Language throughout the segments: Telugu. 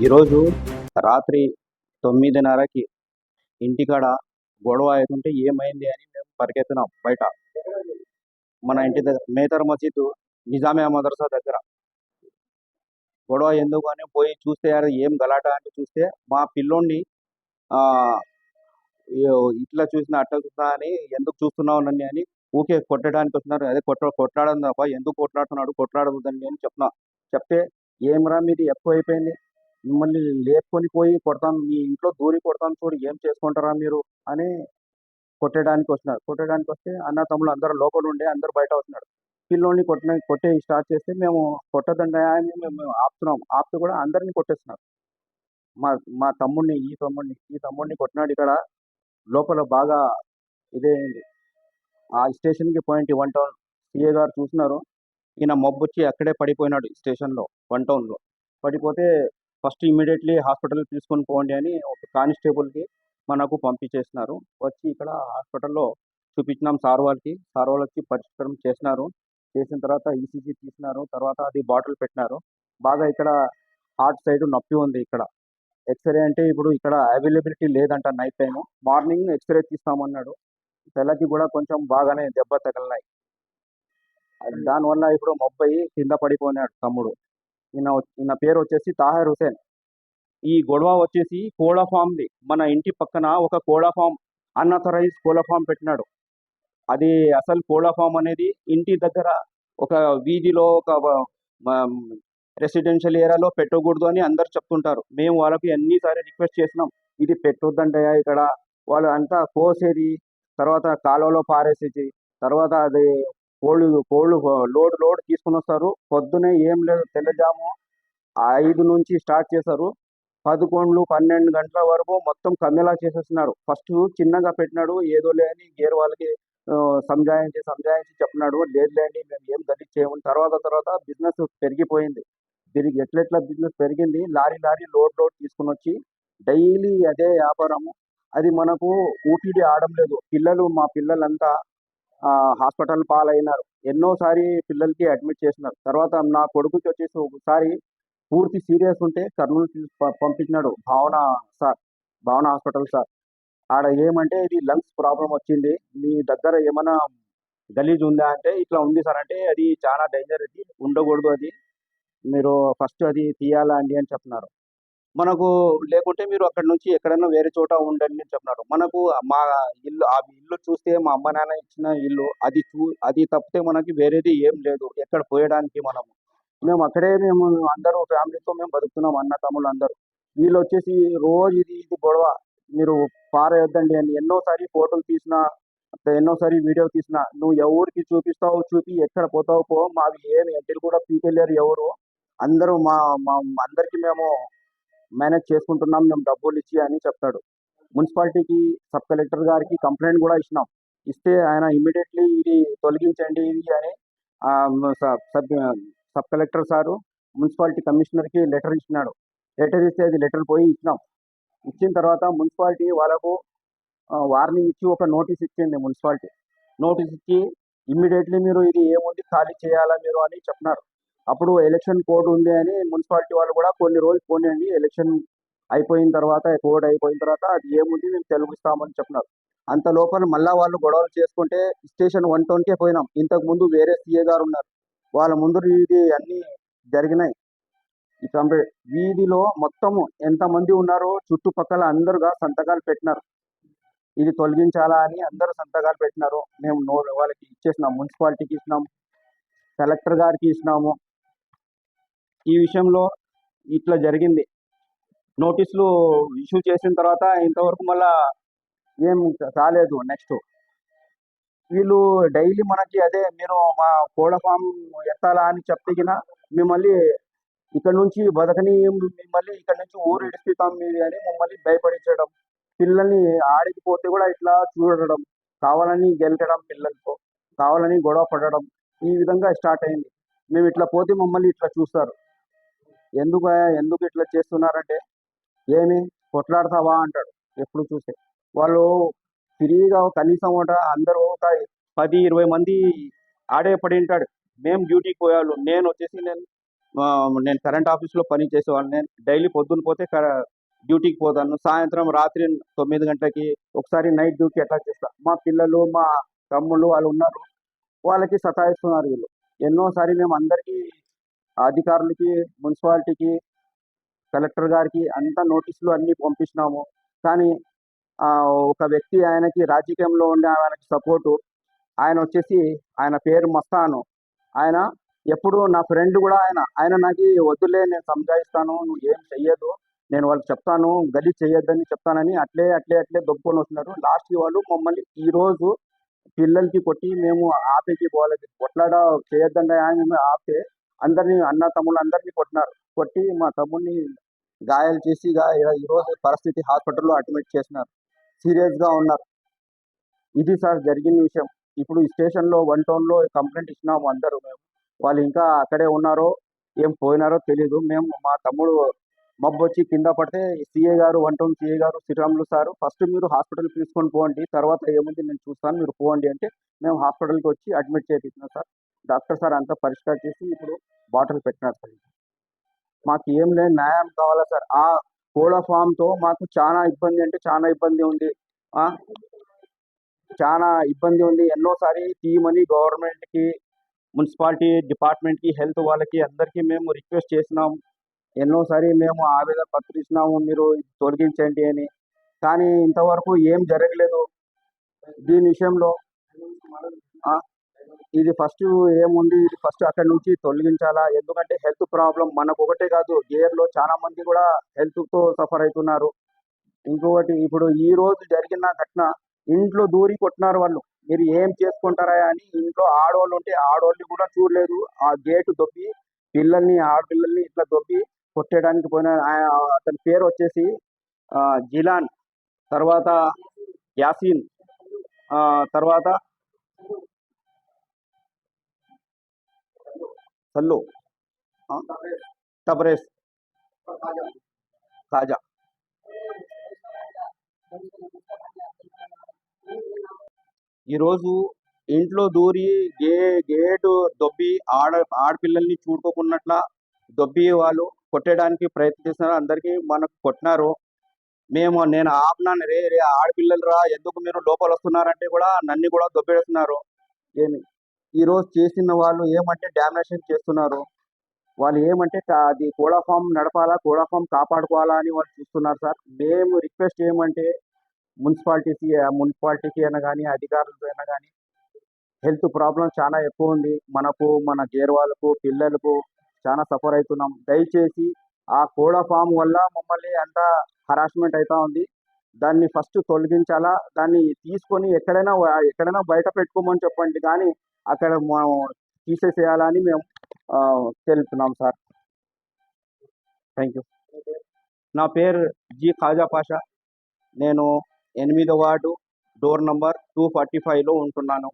ఈరోజు రాత్రి తొమ్మిదిన్నరకి ఇంటికాడ గొడవ అవుతుంటే ఏమైంది అని మేము పరిగెత్తున్నాం బయట. మన ఇంటి దగ్గర మేతర్ మసీద్ నిజామియా మదర్సా దగ్గర. గొడవ ఎందుకు అని పోయి చూస్తే అది ఏం గలాట అని చూస్తే మా పిల్లోడిని ఆ, ఇట్లా చూసినా అట్లా చూసినా అని ఎందుకు చూస్తున్నావు నన్ను అని ఊకే కొట్టడానికి వస్తున్నారు. అదే కొట్ట కొట్లాడడం తప్ప ఎందుకు కొట్లాడుతున్నాడు కొట్లాడదు అని చెప్తున్నా చెప్తే ఏమరా మీది? ఎక్కువ అయిపోయింది మిమ్మల్ని లేపుకొని పోయి కొడతాం మీ ఇంట్లో దూరి కొడతాం చూడు ఏం చేసుకుంటారా మీరు అని కొట్టడానికి వస్తున్నారు. కొట్టడానికి వస్తే అన్న తమ్ముడు అందరు లోపల ఉండే అందరు బయట వస్తున్నారు. పిల్లోని కొట్టిన కొట్టే స్టార్ట్ చేస్తే మేము కొట్టదండి అని మేము ఆపుతున్నాం. ఆపితే కూడా అందరిని కొట్టేస్తున్నారు. మా మా తమ్ముడిని ఈ తమ్ముడిని ఈ తమ్ముడిని కొట్టినాడు ఇక్కడ. లోపల బాగా ఇదే ఆ స్టేషన్కి పోయింటి వన్ టౌన్. సిఏ గారు చూసినారు ఈయన మబ్బు వచ్చి అక్కడే పడిపోయినాడు స్టేషన్లో వన్ టౌన్లో. పడిపోతే ఫస్ట్ ఇమీడియట్లీ హాస్పిటల్ తీసుకొని పోండి అని ఒక కానిస్టేబుల్కి మనకు పంపించేసినారు. వచ్చి ఇక్కడ హాస్పిటల్లో చూపించినాం సార్ వాళ్ళకి. సార్ వాళ్ళు వచ్చి పరిష్కారం చేసినారు. చేసిన తర్వాత ఈసీజీ తీసినారు. తర్వాత అది బాటిల్ పెట్టినారు. బాగా ఇక్కడ హార్ట్ సైడ్ నొప్పి ఉంది ఇక్కడ. ఎక్స్రే అంటే ఇప్పుడు ఇక్కడ అవైలబిలిటీ లేదంట night time morning x ray తీస్తామన్నాడు. తెల్లకి కూడా కొంచెం బాగానే దెబ్బ తగిలినాయి. దానివల్ల ఇప్పుడు మొబ్బై కింద పడిపోయినాడు తమ్ముడు. ఈయన ఈయన పేరు వచ్చేసి తాహర్ హుసేన్ ఈ గొడవ వచ్చేసి కోళ్ళ ఫామ్ది. మన ఇంటి పక్కన ఒక కోళ్ళ ఫామ్ అన్నథరైజ్ కోళ్ళ ఫామ్ పెట్టినాడు. అది అసలు కోళ్ళ ఫామ్ అనేది ఇంటి దగ్గర ఒక వీధిలో ఒక రెసిడెన్షియల్ ఏరియాలో పెట్టకూడదు అని అందరు చెప్తుంటారు. మేము వాళ్ళకి ఎన్నిసార్లు రిక్వెస్ట్ చేసినాం. ఇది పెట్టొద్దంటయ్యా ఇక్కడ. వాళ్ళు అంతా కోసేది తర్వాత కాలువలో పారేసేది తర్వాత అది కోళ్ళు కోళ్ళు లోడ్ లోడ్ తీసుకుని వస్తారు. పొద్దునే ఏం లేదు తెల్లజాము ఐదు నుంచి స్టార్ట్ చేశారు. పదకొండు పన్నెండు గంటల వరకు మొత్తం కమ్మేలా చేసేస్తున్నారు. ఫస్ట్ చిన్నగా పెట్టినాడు ఏదో లేని గేర్ వాళ్ళకి సంజాయించి సంజాయించి చెప్పినాడు లేదులేండి మేము ఏం గలీజ్ చేయము తర్వాత తర్వాత బిజినెస్ పెరిగిపోయింది. పెరిగి ఎట్లెట్లా బిజినెస్ పెరిగింది? లారీ లారీ లోడ్ లోడ్ తీసుకుని వచ్చి డైలీ అదే వ్యాపారము. అది మనకు ఊపిడి ఆడడం లేదు. పిల్లలు మా పిల్లలంతా హాస్పిటల్ పాలైనారు. ఎన్నోసారి పిల్లలకి అడ్మిట్ చేసినారు. తర్వాత నా కొడుకుకి వచ్చేసి ఒకసారి పూర్తి సీరియస్ ఉంటే కర్నూలు పంపించినాడు భావన సార్ భావన హాస్పిటల్ సార్. ఆడ ఏమంటే ఇది లంగ్స్ ప్రాబ్లం వచ్చింది. మీ దగ్గర ఏమైనా గలీజ్ ఉందా అంటే ఇట్లా ఉంది సార్. అంటే అది చాలా డేంజర్ అది ఉండకూడదు అది. మీరు ఫస్ట్ అది తీయాలా అండి అని చెప్తున్నారు మనకు లేకుంటే మీరు అక్కడ నుంచి ఎక్కడైనా వేరే చోట ఉండండి అని చెప్తున్నారు మనకు మా ఇల్లు ఆ ఇల్లు చూస్తే మా అమ్మ నాన్న ఇచ్చిన ఇల్లు అది చూ అది తప్పితే మనకి వేరేది ఏం లేదు. ఎక్కడ పోయడానికి మనము. మేము అక్కడే మేము అందరూ ఫ్యామిలీతో మేము బతుకుతున్నాం అన్న తమ్ముళ్ళు అందరూ. వీళ్ళు వచ్చేసి రోజు ఇది ఇది గొడవ. మీరు పారేయొద్దండి అని ఎన్నోసారి ఫోటోలు తీసినా ఎన్నోసారి వీడియో తీసినా నువ్వు ఎవరికి చూపిస్తావు చూపి ఎక్కడ పోతావు పో మావి ఏమి ఎంటిలు కూడా పీకెళ్ళారు ఎవరు. అందరూ మా మా అందరికి మేము మేనేజ్ చేసుకుంటున్నాం మేము డబ్బులు ఇచ్చి అని చెప్తాడు. మున్సిపాలిటీకి సబ్ కలెక్టర్ గారికి కంప్లైంట్ కూడా ఇచ్చినాం. ఇస్తే ఆయన ఇమీడియట్లీ ఇది తొలగించండి ఇది అని sub sub sub collector sir municipality కమిషనర్కి letter ఇచ్చినాడు. లెటర్ ఇస్తే అది లెటర్ పోయి ఇచ్చినాం. ఇచ్చిన తర్వాత మున్సిపాలిటీ వాళ్ళకు వార్నింగ్ ఇచ్చి ఒక నోటీస్ ఇచ్చింది మున్సిపాలిటీ. నోటీస్ ఇచ్చి ఇమ్మీడియట్లీ మీరు ఇది ఏముంది ఖాళీ చేయాలా మీరు అని చెప్పినారు. అప్పుడు ఎలక్షన్ కోడ్ ఉంది అని మున్సిపాలిటీ వాళ్ళు కూడా కొన్ని రోజులు పోనీయండి ఎలక్షన్ అయిపోయిన తర్వాత కోడ్ అయిపోయిన తర్వాత అది ఏముంది మేము తెలుగుస్తామని చెప్పినారు. అంత లోపల మళ్ళా వాళ్ళు గొడవలు చేసుకుంటే స్టేషన్ వన్ టౌన్కే పోయినాం. ఇంతకు ముందు వేరే సీఏ గారు ఉన్నారు. వాళ్ళ ముందు ఇది అన్ని జరిగినాయి. కంప్లీట్ వీధిలో మొత్తము ఎంతమంది ఉన్నారో చుట్టుపక్కల అందరుగా సంతకాలు పెట్టినారు. ఇది తొలగించాలా అని అందరూ సంతకాలు పెట్టినారు. మేము నో వాళ్ళకి ఇచ్చేసినాం మున్సిపాలిటీకి ఇచ్చినాం కలెక్టర్ గారికి ఇచ్చినాము. ఈ విషయంలో ఇట్లా జరిగింది. నోటీసులు ఇష్యూ చేసిన తర్వాత ఇంతవరకు మళ్ళా ఏం కాలేదు నెక్స్ట్. వీళ్ళు డైలీ మనకి అదే మీరు మా కోళ్ళ ఫామ్ ఎత్తాలా అని చెప్తిగిన మిమ్మల్ని ఇక్కడ నుంచి బతకని మిమ్మల్ని ఇక్కడ నుంచి ఊరు ఇడిపిస్తాం మీది అని మమ్మల్ని భయపడించడం పిల్లల్ని ఆడికి పోతే కూడా ఇట్లా చూడడం కావాలని గెలకడం పిల్లలతో కావాలని గొడవ పడడం ఈ విధంగా స్టార్ట్ అయింది. మేము ఇట్లా పోతే మమ్మల్ని ఇట్లా చూస్తారు. ఎందుకు ఎందుకు ఇట్లా చేస్తున్నారంటే? ఏమి? కొట్లాడతావా? అంటాడు. ఎప్పుడు చూస్తే వాళ్ళు ఫ్రీగా కనీసం ఒక అందరూ ఒక పది ఇరవై మంది ఆడే పడి ఉంటాడు. మేము డ్యూటీకి పోయాళ్ళు నేను వచ్చేసి నేను నేను కరెంట్ ఆఫీస్లో పని చేసేవాళ్ళు నేను డైలీ పొద్దున్న పోతే డ్యూటీకి పోతాను. సాయంత్రం రాత్రి తొమ్మిది గంటలకి ఒకసారి నైట్ డ్యూటీ అట్లా చేస్తా. మా పిల్లలు మా తమ్ముళ్ళు వాళ్ళు ఉన్నారు. వాళ్ళకి సతాయిస్తున్నారు వీళ్ళు. ఎన్నోసారి మేము అందరికీ అధికారులకి మున్సిపాలిటీకి కలెక్టర్ గారికి అంతా నోటీసులు అన్నీ పంపించినాము కానీ ఆ, ఒక వ్యక్తి ఆయనకి రాజకీయంలో ఉండే ఆయనకి సపోర్టు ఆయన వచ్చేసి ఆయన పేరు మస్తాను. ఆయన ఎప్పుడు నా ఫ్రెండ్ కూడా ఆయన. ఆయన నాకు వద్దులే నేను సంజాయిస్తాను నువ్వు ఏం చెయ్యదు నేను వాళ్ళకి చెప్తాను గలీజ్ చేయొద్దని చెప్తానని అట్లే అట్లే అట్లే దొబ్బుకొని వస్తున్నారు. లాస్ట్కి వాళ్ళు మమ్మల్ని ఈ రోజు పిల్లలకి కొట్టి మేము ఆపేకి పోవాలి కొట్లాడ చేయొద్దండి అని మేము ఆపితే అందరినీ అన్న తమ్ముళ్ళు అందరినీ కొట్టినారు. కొట్టి మా తమ్ముడిని గాయాలు చేసి ఈ రోజు పరిస్థితి హాస్పిటల్లో అడ్మిట్ చేసినారు. సీరియస్గా ఉన్నారు. ఇది సార్ జరిగిన విషయం. ఇప్పుడు స్టేషన్లో వన్ టౌన్లో కంప్లైంట్ ఇచ్చినాము అందరూ మేము. వాళ్ళు ఇంకా అక్కడే ఉన్నారో ఏం పోయినారో తెలియదు మేము మా తమ్ముడు మబ్బు వచ్చి కింద పడితే సిఏ గారు వన్ టౌన్ సిఏ గారు శ్రీరాములు సార్ ఫస్ట్ మీరు హాస్పిటల్కి తీసుకొని పోండి తర్వాత ఏముంది నేను చూస్తాను మీరు పోండి అంటే మేము హాస్పిటల్కి వచ్చి అడ్మిట్ చేయించినాం సార్. డాక్టర్ సార్ అంతా పరిష్కారం చేసి ఇప్పుడు బాటిల్ పెట్టినారు సార్. మాకు ఏం లేదు న్యాయం కావాలా సార్. ఆ కోళ్ళ ఫామ్తో మాకు చాలా ఇబ్బంది అంటే చాలా ఇబ్బంది ఉంది. చాలా ఇబ్బంది ఉంది. ఎన్నోసారి తీయమని గవర్నమెంట్కి మున్సిపాలిటీ డిపార్ట్మెంట్కి హెల్త్ వాళ్ళకి అందరికీ మేము రిక్వెస్ట్ చేసినాం. ఎన్నోసారి మేము ఆవేదన పత్రిస్తున్నాము మీరు తొలగించండి అని. కానీ ఇంతవరకు ఏం జరగలేదు. దీని విషయంలో ఇది ఫస్ట్ ఏముంది? ఇది ఫస్ట్ అక్కడ నుంచి తొలగించాలా? ఎందుకంటే హెల్త్ ప్రాబ్లం మనకు ఒకటే కాదు గేర్లో చాలా మంది కూడా హెల్త్తో సఫర్ అవుతున్నారు. ఇంకొకటి ఇప్పుడు ఈ రోజు జరిగిన ఘటన ఇంట్లో దూరి కొట్టినారు వాళ్ళు. మీరు ఏం చేసుకుంటారా అని ఇంట్లో ఆడవాళ్ళు ఉంటే ఆడవాళ్ళు కూడా చూడలేదు. ఆ గేటు దొబ్బి పిల్లల్ని ఆడపిల్లల్ని ఇట్లా దొబ్బి కొట్టేయడానికి పోయిన అతని పేరు వచ్చేసి జిలాన్ తర్వాత యాసీన్ ఆ, తర్వాత సల్లు తబరేస్ తాజా ఈరోజు ఇంట్లో దూరి గే గేటు దొబ్బి ఆడ ఆడపిల్లల్ని చూడుకోకున్నట్ల దొబ్బి వాళ్ళు కొట్టడానికి ప్రయత్నిస్తున్నారు. అందరికీ మనకు కొట్టినారు. మేము నేను ఆపినాను రే రే ఆడపిల్లలు రా ఎందుకు మీరు లోపల వస్తున్నారంటే కూడా నన్ను కూడా దొబ్బేస్తున్నారు. ఏమి ఈరోజు చేసిన వాళ్ళు ఏమంటే డామినేషన్ చేస్తున్నారు. వాళ్ళు ఏమంటే అది కోడా ఫామ్ నడపాలా కోడా ఫామ్ కాపాడుకోవాలా అని వాళ్ళు చూస్తున్నారు సార్. మేము రిక్వెస్ట్ ఏమంటే మున్సిపాలిటీకి మున్సిపాలిటీకి అయినా కానీ అధికారులకి అయినా కానీ హెల్త్ ప్రాబ్లం చాలా ఎక్కువ ఉంది. మనకు మన గేర్ వాళ్ళకు పిల్లలకు చాలా సఫర్ అవుతున్నాం దయచేసి ఆ కోడ ఫామ్ వల్ల మమ్మల్ని అంత హరాస్మెంట్ అవుతా ఉంది. దాన్ని ఫస్ట్ తొలగించాలా? దాన్ని తీసుకొని ఎక్కడైనా ఎక్కడైనా బయట పెట్టుకోమని చెప్పండి కానీ అక్కడ మనం తీసేసేయాలని మేము తెలుపుతున్నాం సార్. Thank you. నా పేరు జి ఖాజా పాషా. నేను ఎనిమిదో ward door number two forty ఫైవ్లో ఉంటున్నాను.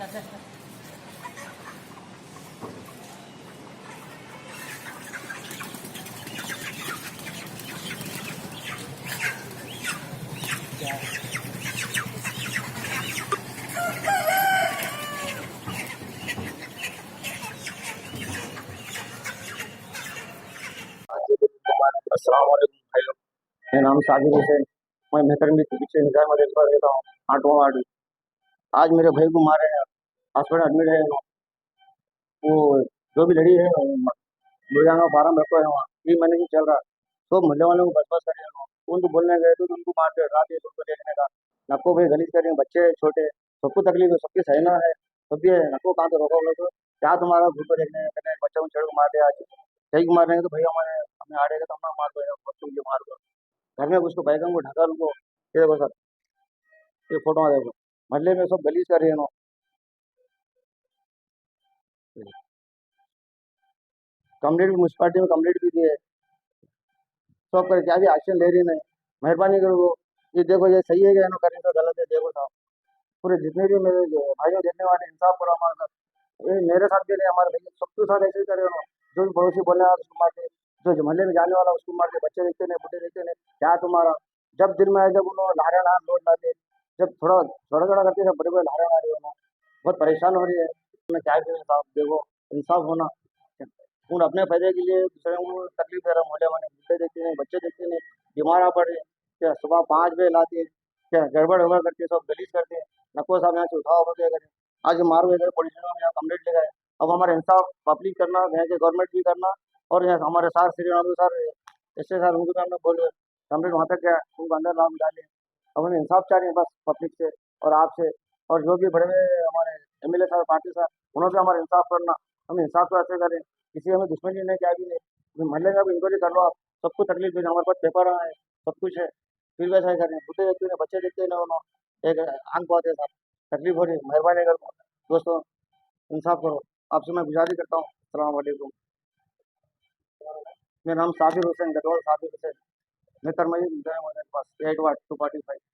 मेरा नाम साजिद हुसैन। मैं मेहतर मित्र पिछले निज़ाम अलीगढ़ रहता हूँ। आठवां वार्ड। आज मेरे भाई को मारे हैं, हॉस्पिटल एडमिट है, वो जो भी लड़ी है मुरजाना फार्म रखा है वहाँ तीन महीने से चल रहा है सब मोहल्ले वालों को बस बस कर उनको बोलने गए तो उनको मारते रात है उनको देखने का, नको भाई गलीज करेंगे बच्चे हैं, छोटे, सबको तकलीफ़ है, सबके सहना है सब है, नको कहाँ से रोका लोग क्या तुम्हारा भूख देखने कहने बच्चों को छेड़ को मार दिया, आज सही को मारेंगे तो भैया हमारे, हमें आड़ेगा तो हम मार दो को मार दो। घर में उसको बैगन को ढका उनको, ये देखो सर, ये फ़ोटो देखो। मोहल्ले में सब कर रहे हैं कंप्लेंट म्यूनसिपालिटी में कंप्लेंट भी दिए सब कर क्या भी एक्शन ले रही नहीं मेहरबानी करो ये देखो, ये सही है क्या करें तो गलत है, देखो साहब पूरे जितने भी मेरे जो भाइयों देखने वाले, इंसाफ करो हमारे साथ। ये मेरे साथ भी नहीं हमारे भैया सबके साथ ऐसे ही करे उन्होंने जो भी पड़ोसी बोलने वाला उसको मार दे। जो मोहल्ले में जाने वाला, उसको मार दे। बच्चे देखते नहीं, बुढ़े देखते नहीं। क्या तुम्हारा? जब दिन में आए, जब उन्होंने लहरे लहार लोट लाते जब थोड़ा थोड़ा थोड़ा करके सब बड़े बड़े लहरे ला रहे हो बहुत परेशान हो रही है। मैं क्या करें साहब देखो, इंसाफ होना। उन अपने फ़ायदे के लिए, दूसरे तकलीफ़ दे रहा मोहल्ले वाले बुढ़े देखते नहीं, बच्चे देखते नहीं, बीमार आ पड़े। क्या सुबह पाँच बजे लाते क्या गड़बड़ वगड़ करके सब गलीज करते नको साहब यहाँ से उठाओ हो गया करें? आज मारो इधर, पुलिस ने यहाँ कंप्लेंट ले गए अब हमारे इंसाफ पब्लिक करना, यहाँ के गवर्नमेंट भी करना, और यहाँ हमारे सार श्री सर ऐसे सर उनको भी हमने बोले कंप्लेंट वहाँ तक गया, उनको अंदर नाम डाले अब हमें इंसाफ चाह रहे हैं बस पब्लिक से और आपसे और जो भी बड़े हमारे एम एल ए साहब, पार्टी साहब, उन्होंने हमारा इंसाफ करना। हम इंसाफ तो ऐसे करें किसी हमें दुश्मनी नहीं क्या भी नहीं। मोहल्ले में इंक्वायरी कर लो आप सबको तकलीफ़ देना हमारे पास पेपर आए सब कुछ है। फिर वैसा ही करें बुढ़े देखते हैं, बच्चे देखते हैं उन्होंने एक आँख बहुत है साहब, तकलीफ़ हो रही मेहरबानी करो दोस्तों, इंसाफ करो। आपसे मैं गुजारिश करता हूँ। सलामकुम मेरा नाम साबिर हुसैन गटवाल साबिर हुसैन। नहीं तर मग इंडियामध्ये first eight two forty five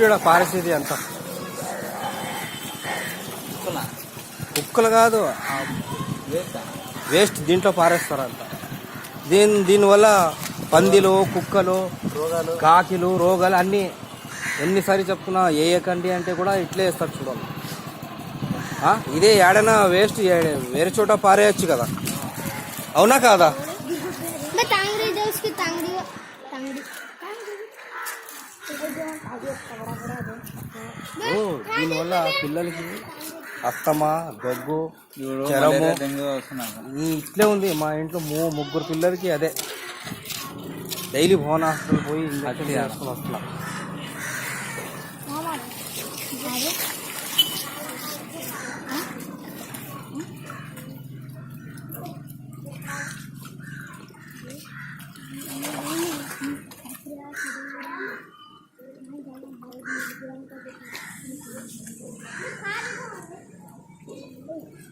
చూడ పారిస్థితి అంత కుక్కలు? కాదు. వేస్ట్? దీంట్లో పారేస్తారంట దీని దీనివల్ల పందిలు కుక్కలు రోగాలు? కాకిలు రోగాలు అన్నీ ఎన్నిసారి చెప్తున్నా వేయకండి అంటే కూడా ఇట్లే వేస్తారు చూడాలి? ఇదే ఏడైనా వేస్ట్ ఏ- వేరే చోట పారేయచ్చు కదా. అవునా కాదా? దీనివల్ల పిల్లలకి అస్తమా దగ్గు జ్వరము ఇట్లే ఉంది. మా ఇంట్లో మూ ముగ్గురు పిల్లలకి అదే. డైలీ భవన్ హాస్పిటల్ పోయి ఇంజక్షన్ చేసుకుని వస్తున్నా.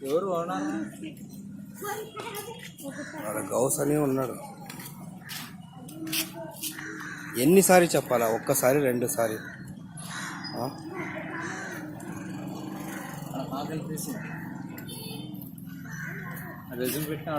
ఎవరు వాడు? గౌస్ అని ఉన్నాడు. ఎన్నిసారి చెప్పాలా? ఒక్కసారి రెండుసారి? రెజ్యూమ్ పెట్టిన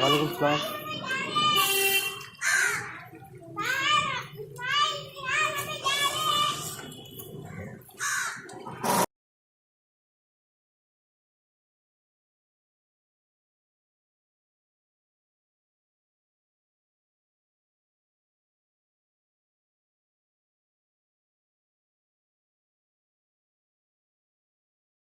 वालेकुम सलाम